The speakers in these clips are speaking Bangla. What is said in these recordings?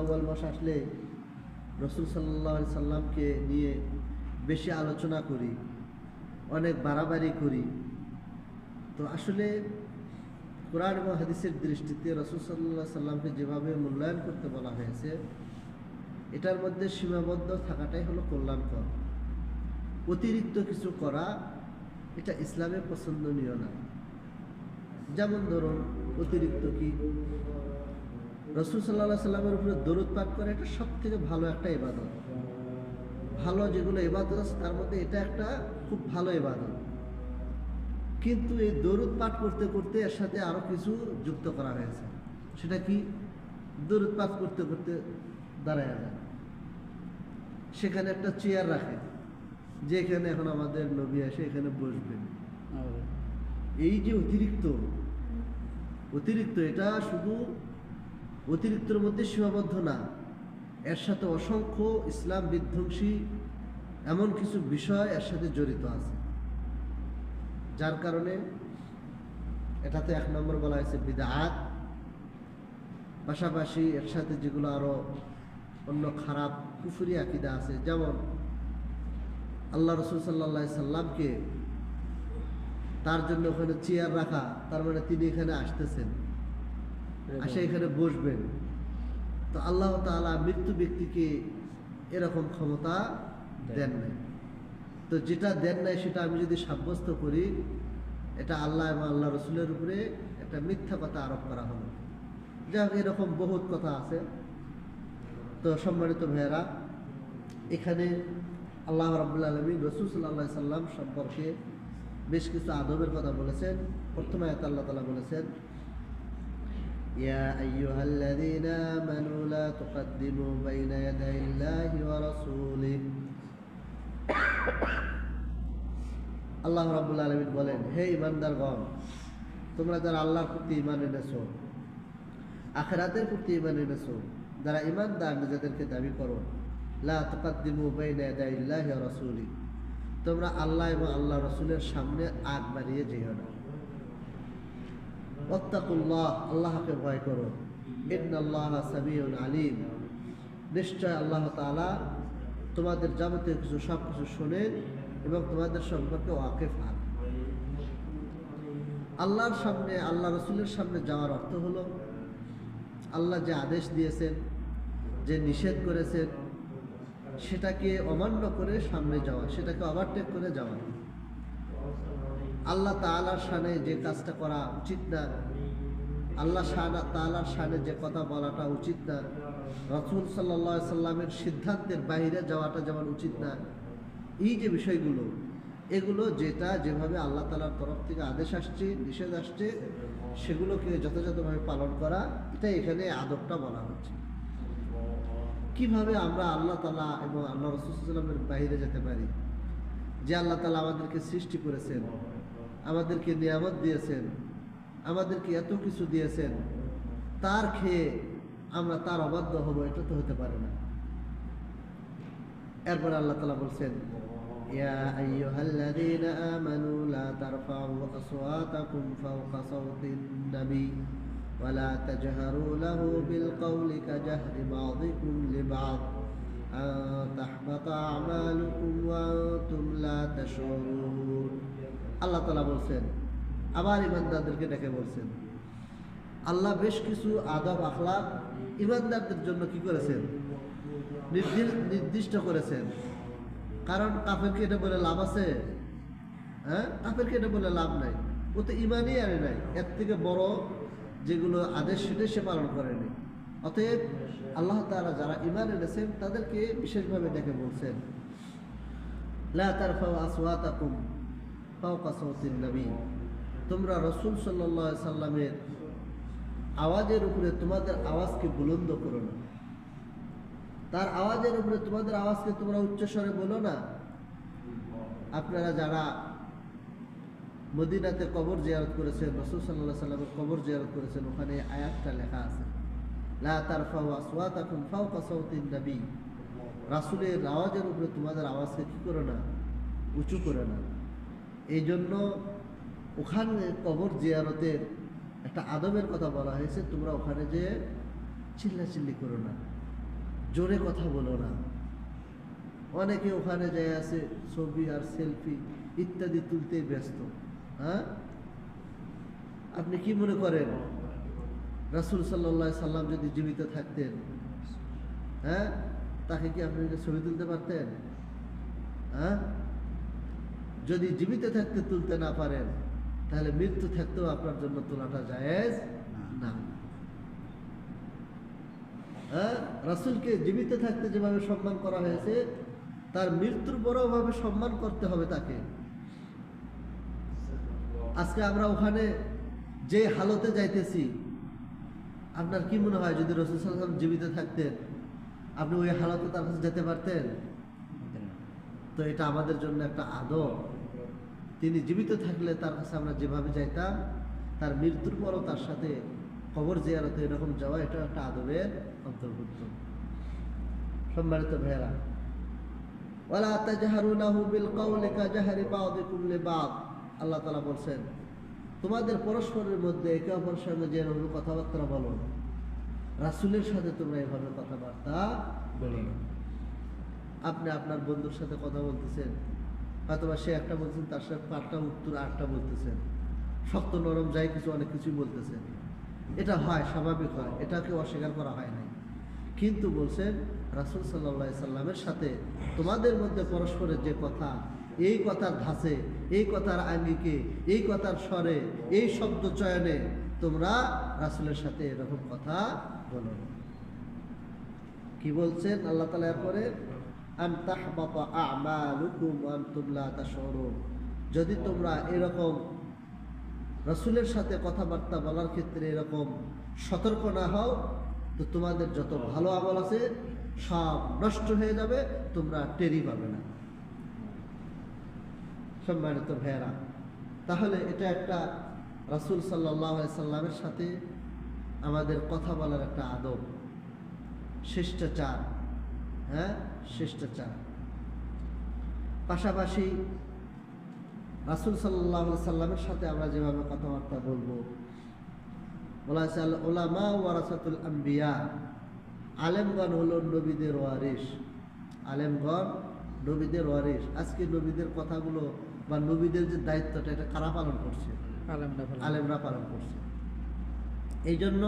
আউ্বাল মাস আসলে রসুল সাল্লাহ সাল্লামকে নিয়ে বেশি আলোচনা করি, অনেক বাড়াবাড়ি করি। তো আসলে কোরআন এবং হাদিসের দৃষ্টিতে রসুল সাল্লাহ সাল্লামকে যেভাবে মূল্যায়ন করতে বলা হয়েছে, এটার মধ্যে সীমাবদ্ধ থাকাটাই হলো কল্যাণকর। অতিরিক্ত কিছু করা, এটা ইসলামে পছন্দনীয় না। যেমন ধরুন, অতিরিক্ত কি? রসুল সাল্লাহ সাল্লামের উপরে দরুদ পাঠ করা এটা সব থেকে ভালো একটা এবাদত ভালো যেগুলো এবাদত আছে তার মধ্যে এটা একটা খুব ভালো ইবাদত। কিন্তু এই দরুদ পাঠ করতে করতে এর সাথে আরও কিছু যুক্ত করা হয়েছে। সেটা কি? দরুদ পাঠ করতে করতে দাঁড়ায় যায়। সেখানে একটা চেয়ার রাখে। যে এখানে এখন আমাদের নবী আসে এখানে বসবেন। এই যে অতিরিক্ত অতিরিক্ত এটা শুধু অতিরিক্তর মধ্যে সীমাবদ্ধ না। এর সাথে অসংখ্য ইসলাম বিধ্বংসী এমন কিছু বিষয় এর সাথে জড়িত আছে। যার কারণে এটাতে এক নম্বর বলা হয়েছে বিদাত পাশাপাশি এর সাথে যেগুলো আরও অন্য খারাপ কুফুরি আকিদা আছে, যেমন আল্লাহ রসুল সাল্লা সাল্লামকে তার জন্য ওখানে চেয়ার রাখা, তার মানে তিনি এখানে আসতেছেন। আসে এখানে বসবেন। তো আল্লাহ তাআলা মৃত্যু ব্যক্তিকে এরকম ক্ষমতা দেন। নাই। তো যেটা দেন নাই সেটা আমি যদি সাব্যস্ত করি এটা আল্লাহ এবং আল্লাহ রসুলের উপরে একটা মিথ্যা কথা আরোপ করা হলো। যাই এরকম বহুত কথা আছে। তো সম্মানিত ভাইয়েরা এখানে আল্লাহ রাবুল্লা আলমী রসুল সাল্লাহ সাল্লাম সম্পর্কে বেশ কিছু আদবের কথা বলেছেন। প্রথমে আয়াত আল্লাহ তালা বলেছেন يا أيها الذين آمنوا لا تقدموا بين يدي الله ورسوله আল্লাহ রাবুল আলমিন বলেন হে ইমানদারগণ তোমরা যারা আল্লাহর প্রতি ইমান এনেছো আখেরাতের প্রতি ইমান এনেছো যারা ইমানদার নিজেদেরকে দাবি করো লা তুকাদ্দিমু বাইনা ইয়াদাইল্লাহি ওয়া রাসূলি তোমরা আল্লাহ এবং আল্লাহ রসুলের সামনে আগ বাড়িয়ে যেও না আল্লাহকে ভয় করো। আলিম। নিশ্চয় আল্লাহ তাআলা তোমাদের যাবতীয় কিছু সব কিছু শোনেন এবং তোমাদের সম্পর্কে ওয়াকেফ হান আল্লাহর সামনে, আল্লাহ রসুলের সামনে যাওয়ার অর্থ হলো, আল্লাহ যে আদেশ দিয়েছেন, যে নিষেধ করেছেন, সেটাকে অমান্য করে সামনে যাওয়া, সেটাকে ওভারটেক করে যাওয়া। আল্লাহ তালার সানে যে কাজটা করা উচিত না, আল্লাহ তালার সানে যে কথা বলাটা উচিত না, রসুল সাল্লা সাল্লামের সিদ্ধান্তের বাইরে যাওয়াটা যেমন উচিত না, এই যে বিষয়গুলো, এগুলো যেটা যেভাবে আল্লাহ তালার তরফ থেকে আদেশ আসছে, নিষেধ আসছে, সেগুলোকে যথাযথভাবে পালন করা, এটা এখানে আদবটা বলা হচ্ছে। কীভাবে আমরা আল্লাহ তালা এবং আল্লাহ রসুলামের বাইরে যেতে পারি? যে আল্লাহ তালা আমাদেরকে সৃষ্টি করেছেন আমাদেরকে নিয়ামত দিয়েছেন আমাদেরকে এত কিছু দিয়েছেন তার খেয়ে আমরা তার অবাধ্য হব এটা তো হতে পারে না এরপর আল্লাহ তালা বলছেন يا أيها الذين آمنوا لا ترفعوا أصواتكم فوق صوت النبي ولا تجهروا له بالقول كجهر بعضكم لبعض أن تحبط أعمالكم وأنتم لا تشعرون আল্লাহ তালা বলছেন, আবার ইমানদারদেরকে ডেকে বলছেন, আল্লাহ বেশ কিছু আদব আখলাক ইমানদারদের জন্য কি করেছেন? নির্দিষ্ট করেছেন। কারণ কাফেরকে এটা বলে লাভ আছে? হ্যাঁ? কাফেরকে এটা বলে লাভ নাই। ও তো ইমানই আনে নাই। এর থেকে বড় যেগুলো আদেশ সেটা সে পালন করেনি। অতএব আল্লাহ তালা যারা ইমান এনেছেন, তাদেরকে বিশেষভাবে ডেকে বলছেন, লা তারফাও আসওয়াতাকুম। ফাওকা সাওতিন নবী তোমরা রসুল সাল্লাহ সাল্লামের আওয়াজের উপরে তোমাদের আওয়াজকে বুলন্দ করো না। তার আওয়াজের উপরে তোমাদের আওয়াজকে তোমরা উচ্চস্বরে বলো না। আপনারা যারা মদিনাতে কবর জিয়ারত করেছেন, রসুল সাল্লাহ সাল্লামের কবর জিয়ারত করেছেন, ওখানে আয়াতটা লেখা আছে। লা সাওতিন নবী রাসূলের আওয়াজের উপরে তোমাদের আওয়াজকে কি করো না? উঁচু করে না। এই জন্য ওখানে কবর জিয়ারতের একটা আদবের কথা বলা হয়েছে, তোমরা ওখানে যে চিল্লাচিল্লি করো না, জোরে কথা বলো না। অনেকে ওখানে যায় আছে ছবি আর সেলফি ইত্যাদি তুলতে ব্যস্ত হ্যাঁ? আপনি কি মনে করেন? রাসুল সাল্লাহ সাল্লাম যদি জীবিত থাকতেন হ্যাঁ? তাকে কি আপনি ছবি তুলতে পারতেন? হ্যাঁ? যদি জীবিত থাকতে তুলতে না পারেন তাহলে মৃত্যু থাকতেও আপনার জন্য তোলাটা জায়েজ না। হ্যাঁ? রাসুলকে জীবিত থাকতে যেভাবে সম্মান করা হয়েছে তার মৃত্যুর পরেও ভাবে সম্মান করতে হবে তাকে। আজকে আমরা ওখানে যে হালতে যাইতেছি আপনার কি মনে হয় যদি রসুল সাল্লাম জীবিত থাকতেন আপনি ওই হালতে তার কাছে যেতে পারতেন? তো এটা আমাদের জন্য একটা আদব। তিনি জীবিত থাকলে তার কাছে আমরা যেভাবে যাইতাম, তার মৃত্যুর পরও তার সাথে খবর জিয়ারতে এরকম যাওয়া এটা একটা আদবের অন্তর্ভুক্ত। সম্মানিত ভাইয়েরা, ওয়ালা তাজহারুনাহু বিল কাউলি কাজাহারি বাউদিকুম লিবাদ। আল্লাহ তাআলা বলছেন, তোমাদের পরস্পরের মধ্যে একে অপরের সঙ্গে যেভাবে কথাবার্তা বলো, রাসূলের সাথে তোমরা এভাবে কথাবার্তা বলো আপনি আপনার বন্ধুর সাথে কথা বলতেছেন হয়তোবা সে একটা বলছেন, তার সাথে পাঁচটা উত্তর আটটা বলতেছেন। শক্ত, নরম, যাই কিছু, অনেক কিছুই বলতেছেন। এটা হয়, স্বাভাবিক হয়। এটাকে অস্বীকার করা হয় নাই। কিন্তু বলছেন, রাসুল সাল্লা সাল্লামের সাথে তোমাদের মধ্যে পরস্পরের যে কথা, এই কথার ধাঁচে, এই কথার আঙ্গিকে, এই কথার স্বরে, এই শব্দ চয়নে তোমরা রাসুলের সাথে এরকম কথা বলো। কি বলছেন? আল্লাহ তালা এরপরে যদি তোমরা এরকম রসুলের সাথে কথাবার্তা বলার ক্ষেত্রে এরকম সতর্ক না হও, তো তোমাদের যত ভালো আমল আছে সব নষ্ট হয়ে যাবে, তোমরা টেরি পাবে না। সম্মানিত ভাইয়েরা, তাহলে এটা একটা রাসুল সাল্লাহ সাল্লামের সাথে আমাদের কথা বলার একটা আদব। শিষ্টাচার হ্যাঁ? শিষ্টাচার। পাশাপাশি রাসুল সাল্লাহ সাল্লামের সাথে আমরা যেভাবে কথাবার্তা বলব বলা আল ওলামা ওয়ারাসাতুল আম্বিয়া আলেমগণ হলো নবীদের ওয়ারিস আলেমগণ নবীদের ওয়ারিস আজকে নবীদের কথাগুলো বা নবীদের যে দায়িত্বটা এটা কারা পালন করছে? আলেমরা পালন করছে। এই জন্য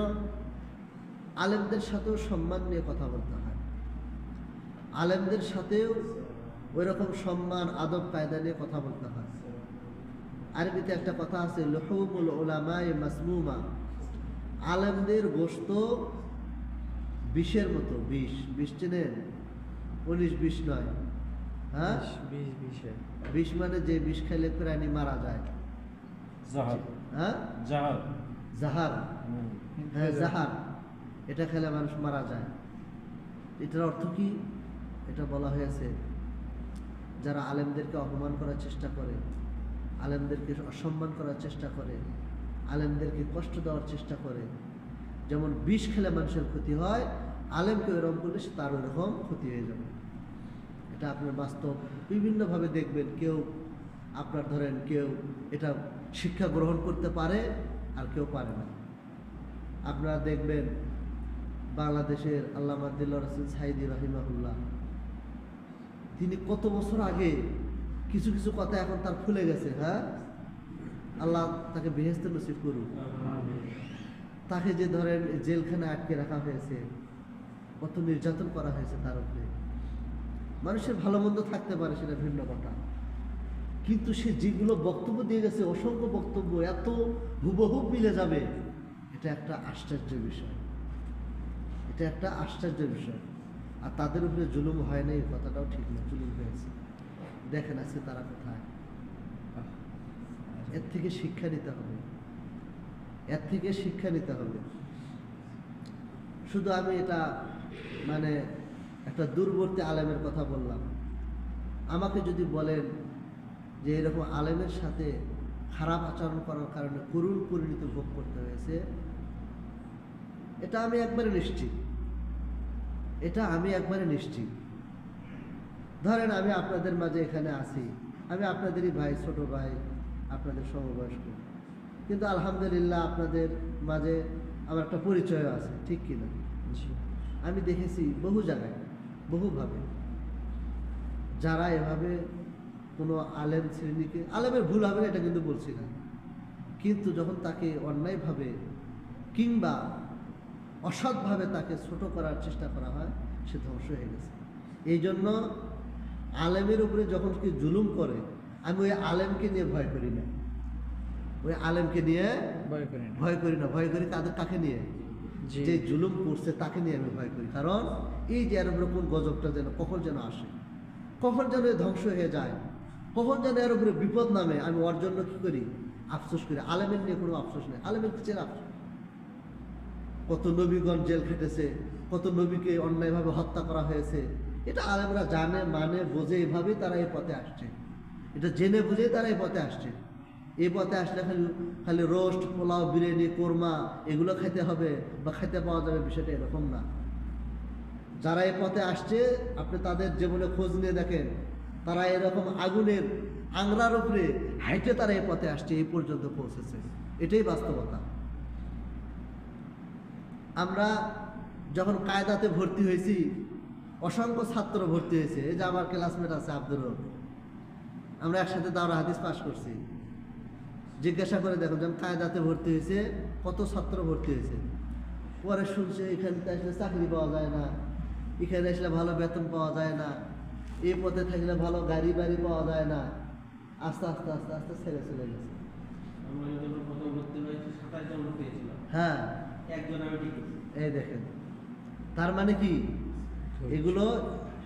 আলেমদের সাথেও সম্মান নিয়ে কথা বলতে হয় আলেমদের সাথেও ওই রকম সম্মান আদব কায়দা নিয়ে কথা বলতে হয়। আরবিতে একটা কথা আছে লহুমুল ওলামায়ে মাসমুমা। আলেমদের গোস্ত বিষের মতো বিষ বিষ চেনেন? উনিশ বিষ নয়। হ্যাঁ? বিষ মানে যে বিষ খেলে প্রাণী মারা যায়। জাহার হ্যাঁ? জাহার জাহার হ্যাঁ জাহার এটা খেলে মানুষ মারা যায়। এটার অর্থ কি? এটা বলা হয়েছে, যারা আলেমদেরকে অপমান করার চেষ্টা করে, আলেমদেরকে অসম্মান করার চেষ্টা করে, আলেমদেরকে কষ্ট দেওয়ার চেষ্টা করে, যেমন বিষ খেলে মানুষের ক্ষতি হয়, আলেমকে ওইরকম করলে সে তার ওইরকম ক্ষতি হয়ে যাবে। এটা আপনার বাস্তব বিভিন্নভাবে দেখবেন, কেউ আপনার ধরেন কেউ এটা শিক্ষা গ্রহণ করতে পারে আর কেউ পারে না। আপনারা দেখবেন বাংলাদেশের আল্লামা দিল্লা রসুল সাইদি রহিমাহুল্লাহ তিনি কত বছর আগে কিছু কিছু কথা এখন তার ফুলে গেছে হ্যাঁ? আল্লাহ তাকে বেহেস্তে নসিব করুক। তাকে যে ধরেন জেলখানে আটকে রাখা হয়েছে, কত নির্যাতন করা হয়েছে তার উপরে। মানুষের ভালো মন্দ থাকতে পারে, সেটা ভিন্ন কথা। কিন্তু সে যেগুলো বক্তব্য দিয়ে গেছে, অসংখ্য বক্তব্য, এত হুবহু মিলে যাবে, এটা একটা আশ্চর্য বিষয়। এটা একটা আশ্চর্য বিষয়। আর তাদের উপরে জুলুম হয় না, এই কথাটাও ঠিক না, জুলুম হয়েছে। দেখেন আজকে তারা কোথায়। এর থেকে শিক্ষা নিতে হবে। এর থেকে শিক্ষা নিতে হবে। শুধু আমি এটা মানে একটা দূরবর্তী আলেমের কথা বললাম। আমাকে যদি বলেন যে এরকম আলেমের সাথে খারাপ আচরণ করার কারণে করুণ পরিণতি ভোগ করতে হয়েছে, এটা আমি একবারে নিশ্চিত। এটা আমি একবারে নিশ্চিত। ধরেন আমি আপনাদের মাঝে এখানে আছি। আমি আপনাদেরই ভাই, ছোট ভাই, আপনাদের সমবয়স্ক। কিন্তু আলহামদুলিল্লাহ আপনাদের মাঝে আমার একটা পরিচয় আছে, ঠিক কিনা আমি দেখেছি বহু জায়গায়, বহুভাবে যারা এভাবে কোনো আলেম শ্রেণীকে, আলেমের ভুল হবে না, এটা কিন্তু বলছি না। কিন্তু যখন তাকে অন্যায়ভাবে কিংবা অসৎভাবে তাকে ছোট করার চেষ্টা করা হয় সে ধ্বংস হয়ে গেছে। এই জন্য আলেমের উপরে যখন কি জুলুম করে আমি ওই আলেমকে নিয়ে ভয় করি না। ওই আলেমকে নিয়ে ভয় করেন ভয় করি না ভয় করি তাদের কাকে নিয়ে। যে জুলুম করছে তাকে নিয়ে আমি ভয় করি। কারণ এই যে এর উপরে কোন গজবটা যেন কখন যেন আসে কখন যেন ধ্বংস হয়ে যায় কখন যেন এর উপরে বিপদ নামে আমি ওর জন্য কি করি? আফসোস করি। আলেমের নিয়ে কোনো আফসোস নেই। আলেমের কিসের আফসোস? কত নবীগণ জেল খেটেছে, কত নবীকে অন্যায়ভাবে হত্যা করা হয়েছে। এটা আলেমরা জানে মানে বোঝে, এভাবেই তারা এই পথে আসছে। এটা জেনে বুঝেই তারা এই পথে আসছে। এই পথে আসলে খালি খালি রোস্ট, পোলাও, বিরিয়ানি, কোরমা, এগুলো খেতে হবে বা খেতে পাওয়া যাবে বিষয়টা এরকম না। যারা এই পথে আসছে, আপনি তাদের জীবনে খোঁজ নিয়ে দেখেন, তারা এরকম আগুনের আংরার উপরে হাইটে তারা এই পথে আসছে, এই পর্যন্ত পৌঁছেছে। এটাই বাস্তবতা। আমরা যখন কায়দাতে ভর্তি হয়েছি অসংখ্য ছাত্র ভর্তি হয়েছে। এই যে আমার ক্লাসমেট আছে আব্দুর রব। আমরা একসাথে দাওরা হাদিস পাশ করছি। জিজ্ঞাসা করে দেখো যখন কায়দাতে ভর্তি হয়েছে কত ছাত্র ভর্তি হয়েছে? পরে শুনছে এখানে আসলে চাকরি পাওয়া যায় না। এখানে আসলে ভালো বেতন পাওয়া যায় না। এই পথে থাকলে ভালো গাড়ি বাড়ি পাওয়া যায় না। আস্তে আস্তে আস্তে আস্তে ছেড়ে চলে গেছে। হ্যাঁ। এই দেখেন। তার মানে কি? এগুলো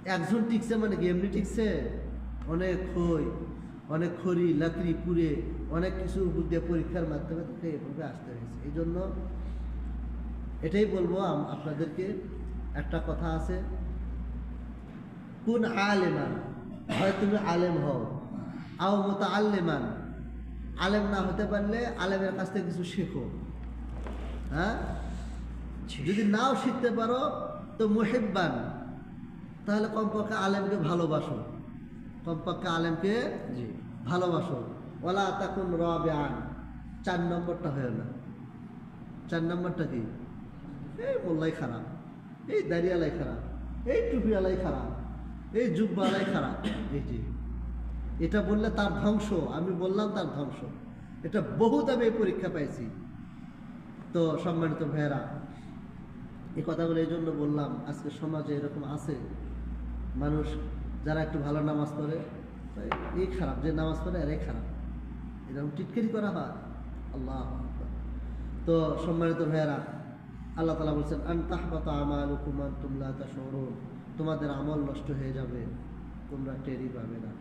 একজন টিকছে মানে কি? এমনি টিকছে? অনেক খই, অনেক খড়ি, লাকড়ি, পুড়ে, অনেক কিছু উপর দিয়ে পরীক্ষার মাধ্যমে তাকে এভাবে আসতে হয়েছে। এই জন্য এটাই বলব আপনাদেরকে একটা কথা আছে। কোন আলেমান? হয় তুমি আলেম হও। আও মতো আল্লেমান আলেম না হতে পারলে আলেমের কাছ থেকে কিছু শেখো। হ্যাঁ? যদি নাও শিখতে পারো তো মুহিব্বান। তাহলে কমপক্ষে আলেমকে ভালোবাসো। কমপক্ষে আলেমকে জি। ভালোবাসো। ওলা তাকুন রবেআন। চার নম্বরটা হয়ে না চার নম্বরটা কি? এই মোল্লাই খারাপ। এই দাঁড়িয়ালাই খারাপ। এই টুপিওয়ালাই খারাপ। এই জুব্বালাই খারাপ। এই যে এটা বললে তার ধ্বংস। আমি বললাম তার ধ্বংস। এটা বহুত আমি এই পরীক্ষা পাইছি। তো সম্মানিত ভাইয়েরা, এই কথাগুলো এই জন্য বললাম, আজকে সমাজে এরকম আছে, মানুষ যারা একটু ভালো নামাজ পড়ে এই খারাপ, যে নামাজ পড়ে এরাই খারাপ। এরকম টিটকারি করা হয়, আল্লাহ তো সম্মানিত ভাইয়েরা, আল্লাহ তালা বলছেন, আন তাহবাত আমাল কুমান তুমলা তা তোমাদের আমল নষ্ট হয়ে যাবে, তোমরা টেরি পাবে না।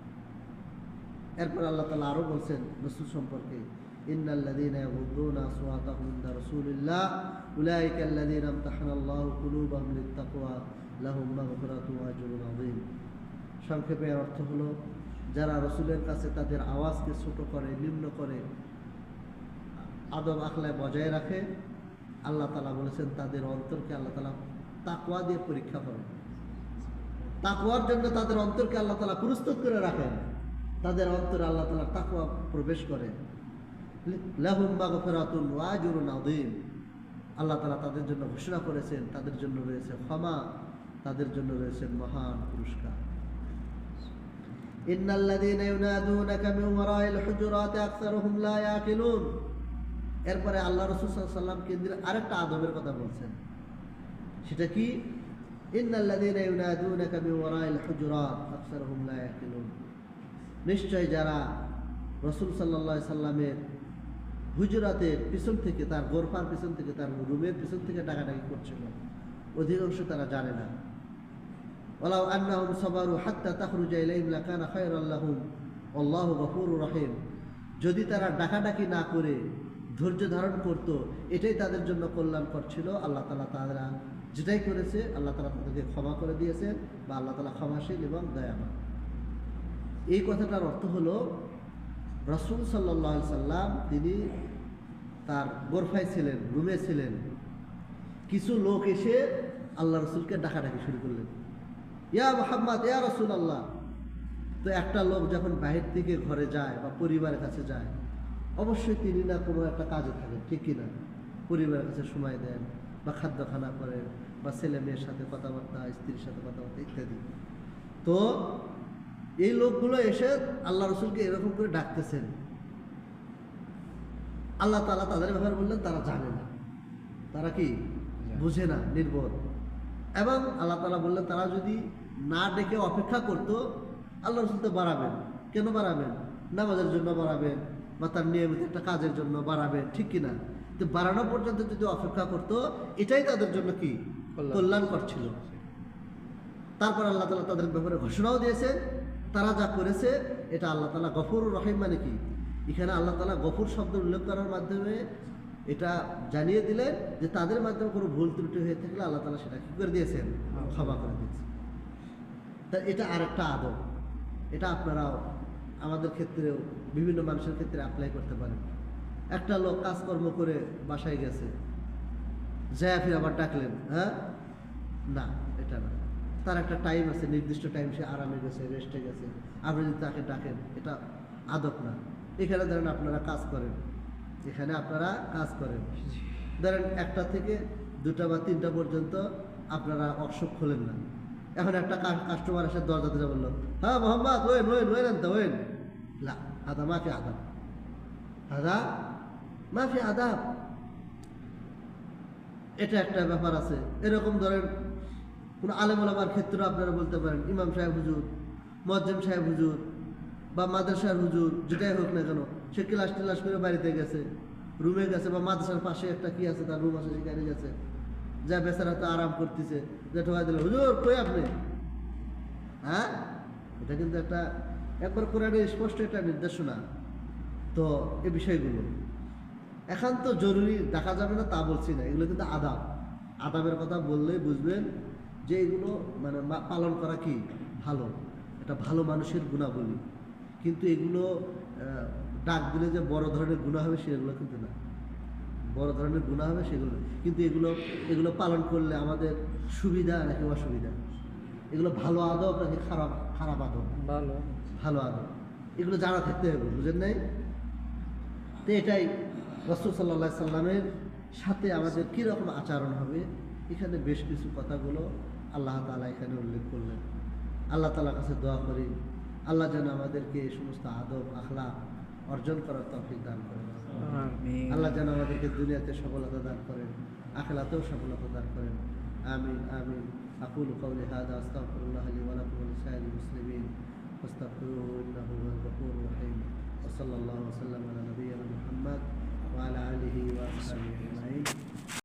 এরপর আল্লাহ তালা আরও বলছেন, রসুল সম্পর্কে ইন্নাল্লাযীনা ইয়াগুদ্দুনা আসওয়াতাহুম ইনদা রাসূলিল্লাহ উলাইকা আল্লাযীনা ইমতাহানাল্লাহু কুলুবাহুম লিত্তাকওয়া লাহুম মাগফিরাতুন ওয়া আজরুন আযীম। সংক্ষেপে এর অর্থ হলো, যারা রসুলের কাছে তাদের আওয়াজকে ছোট করে, নিম্ন করে, আদব আখলায় বজায় রাখে, আল্লাহ তালা বলেছেন তাদের অন্তরকে আল্লাহ তালা তাকওয়া দিয়ে পরীক্ষা করেন। তাকওয়ার জন্য তাদের অন্তরকে আল্লাহ তালা প্রস্তুত করে রাখেন। তাদের অন্তরে আল্লাহ তালা তাকওয়া প্রবেশ করে লাহুম মাগফিরাতুন ওয়া আজরুন আযীম। আল্লাহ তালা তাদের জন্য ঘোষণা করেছেন, তাদের জন্য রয়েছে ক্ষমা, তাদের জন্য রয়েছে মহান পুরস্কার। ইন্নাল্লাযীনা ইউনাদুনাকা মিন ওয়ারাইল হুজুরাতি আকসারুহুম লা ইয়াকিলুন। এরপরে আল্লাহ রাসূল সাল্লাল্লাহু আলাইহি সাল্লাম কেন্দ্রে আরেকটা আদবের কথা বলছেন। সেটা কি? ইন্নাল্লাযীনা ইউনাদুনাকা মিন ওয়ারাইল হুজুরাত আকসারুহুম লা ইয়াকিলুন। নিশ্চয় যারা রসুল আলাইহি সাল্লামের হুজরাতের পিছন থেকে তার গোরফার পিছন থেকে তার রুমের পিছন থেকে ডাকাডাকি করছিল। অধিকাংশ তারা জানে না। ওলাউ আন্নাহুম সাবারু হাত্তা তাখরুজা ইলাইহিম লাকানা খায়রাল লাহুম। আল্লাহু গফুরুর রহিম। যদি তারা ডাকাডাকি না করে, ধৈর্য ধারণ করত, এটাই তাদের জন্য কল্যাণকর ছিল। আল্লাহ তালা তারা যেটাই করেছে, আল্লাহ তালা তাদেরকে ক্ষমা করে দিয়েছেন বা আল্লাহ তালা ক্ষমাশীল এবং দয়াবান। এই কথাটার অর্থ হলো রসুল সাল্লাহ সাল্লাম, তিনি তার গোরফায় ছিলেন, রুমে ছিলেন। কিছু লোক এসে আল্লাহ রসুলকে ডাকাডাকি শুরু করলেন। ইয়া মোহাম্মদ, ইয়া রসুল আল্লাহ তো একটা লোক যখন বাহির থেকে ঘরে যায় বা পরিবারের কাছে যায়, অবশ্যই তিনি না কোনো একটা কাজে থাকেন, ঠিক কিনা? পরিবারের কাছে সময় দেন বা খাদ্য খানা করেন বা ছেলে মেয়ের সাথে কথাবার্তা, স্ত্রীর সাথে কথাবার্তা ইত্যাদি। তো এই লোকগুলো এসে আল্লাহ রসুলকে এরকম করে ডাকতেছেন। আল্লাহ তালা তাদের ব্যাপারে বললেন তারা জানে না। তারা কি? বুঝে না নির্বোধ। এবং আল্লাহ তালা বললেন তারা যদি না ডেকে অপেক্ষা করতো আল্লাহ রসুল তো বাড়াবেন। কেন বাড়াবেন? নামাজের জন্য বাড়াবেন বা তার নিয়মিত একটা কাজের জন্য বাড়াবেন ঠিক কিনা তো বাড়ানো পর্যন্ত যদি অপেক্ষা করতো এটাই তাদের জন্য কি? কল্যাণ। কল্যাণকর ছিল। তারপর আল্লাহ তালা তাদের ব্যাপারে ঘোষণাও দিয়েছেন। তারা যা করেছে, এটা আল্লাহ তালা গফুর রহিম মানে কি? এখানে আল্লাহ তালা গফুর শব্দ উল্লেখ করার মাধ্যমে এটা জানিয়ে দিলেন যে তাদের মাধ্যমে কোনো ভুল ত্রুটি হয়ে থাকলে আল্লাহ তালা সেটা কী করে দিয়েছেন? ক্ষমা করে দিয়েছেন। তা এটা আরেকটা আদব। এটা আপনারাও আমাদের ক্ষেত্রেও বিভিন্ন মানুষের ক্ষেত্রে অ্যাপ্লাই করতে পারেন। একটা লোক কাজকর্ম করে বাসায় গেছে, যায় ফির আবার ডাকলেন হ্যাঁ? না, এটা না। তার একটা টাইম আছে, নির্দিষ্ট টাইম সে আরামে গেছে রেস্টে গেছে। আপনি যদি তাকে ডাকেন, এটা আদব না। এখানে ধরেন আপনারা কাজ করেন। এখানে আপনারা কাজ করেন। ধরেন একটা থেকে দুটা বা তিনটা পর্যন্ত আপনারা অর্শক খোলেন না। এখন একটা কাস্টমার এসে দরজা দিতে বলল হ্যাঁ মোহাম্মদ, ওয়েন ওয়েন ওয়েন আনতে, ওয়েন। হাদা মাফি আদাব। হাদা মাফি আদাব। এটা একটা ব্যাপার আছে। এরকম ধরেন কোনো আলেম আলামার ক্ষেত্রে আপনারা বলতে পারেন, ইমাম সাহেব হুজুর মজ্জেম সাহেব হুজুর বা মাদ্রাসার হুজুর, যেটাই হোক না কেন, সে ক্লাস টিলাস করে বাড়িতে গেছে, রুমে গেছে বা মাদ্রাসার পাশে একটা কি আছে, তার রুম আছে, সেখানে গেছে। যা বেচারা তো আরাম করতেছে। যে ঠোকা দিল, হুজুর, কই আপনি? হ্যাঁ? এটা কিন্তু একটা, একবার কোরআনের স্পষ্ট একটা নির্দেশনা। তো এ বিষয়গুলো একান্ত জরুরি, দেখা যাবে না, তা বলছি না। এগুলো কিন্তু আদাব। আদাবের কথা বললেই বুঝবেন যে এগুলো মানে মা- পালন করা কি? ভালো। এটা ভালো মানুষের গুণাবলী। কিন্তু এগুলো ডাক দিলে যে বড় ধরনের গুণা হবে সেগুলো কিন্তু না। বড় ধরনের গুণা হবে সেগুলো কিন্তু এগুলো এগুলো পালন করলে আমাদের সুবিধা নাকি অসুবিধা। এগুলো ভালো আদব নাকি খারাপ খারাপ আদব? ভালো। ভালো আদব। এগুলো জানা থাকতে হবে বুঝেন নাই? তো এটাই রসুল সাল্লা সাল্লামের সাথে আমাদের কীরকম আচরণ হবে? এখানে বেশ কিছু কথাগুলো আল্লাহ তালা এখানে উল্লেখ করলেন আল্লাহ তালার কাছে দোয়া করি আল্লাহ যেন আমাদেরকে এই সমস্ত আদব আখলা অর্জন করার তফিক দান করেন আমিন আল্লাহ যেন আমাদেরকে দুনিয়াতে সফলতা দান করেন আখলাতেও সফলতা দান করেন আমিন আমিন أقول قولي هذا أستغفر الله لي ولكم ولسائر المسلمين فاستغفروه إنه هو الغفور الرحيم وصلى الله وسلم على نبينا محمد وعلى آله وأصحابه أجمعين